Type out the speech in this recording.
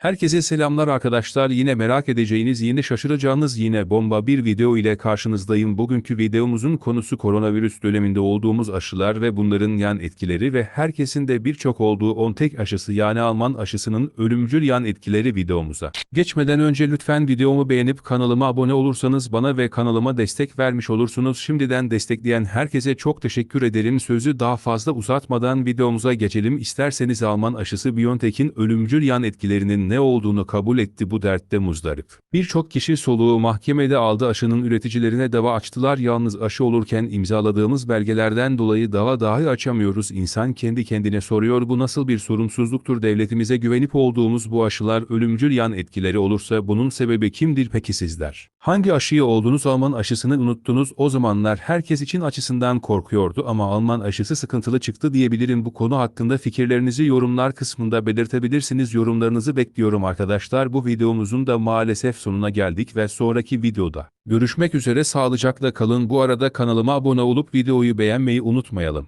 Herkese selamlar arkadaşlar yine merak edeceğiniz yine şaşıracağınız yine bomba bir video ile karşınızdayım. Bugünkü videomuzun konusu koronavirüs döneminde olduğumuz aşılar ve bunların yan etkileri ve herkesin de birçok olduğu 10 tek aşısı yani Alman aşısının ölümcül yan etkileri videomuza. Geçmeden önce lütfen videomu beğenip kanalıma abone olursanız bana ve kanalıma destek vermiş olursunuz. Şimdiden destekleyen herkese çok teşekkür ederim. Sözü daha fazla uzatmadan videomuza geçelim. İsterseniz Alman aşısı BioNTech'in ölümcül yan etkilerinin ne olduğunu kabul etti bu dertte muzdarip. Birçok kişi soluğu mahkemede aldı aşının üreticilerine dava açtılar. Yalnız aşı olurken imzaladığımız belgelerden dolayı dava dahi açamıyoruz. İnsan kendi kendine soruyor bu nasıl bir sorumsuzluktur? Devletimize güvenip olduğumuz bu aşılar ölümcül yan etkileri olursa bunun sebebi kimdir peki sizler? Hangi aşıyı oldunuz? Alman aşısını unuttunuz. O zamanlar herkes için açısından korkuyordu ama Alman aşısı sıkıntılı çıktı diyebilirim. Bu konu hakkında fikirlerinizi yorumlar kısmında belirtebilirsiniz. Yorumlarınızı bekliyorum arkadaşlar. Bu videomuzun da maalesef sonuna geldik ve sonraki videoda görüşmek üzere. Sağlıcakla kalın. Bu arada kanalıma abone olup videoyu beğenmeyi unutmayalım.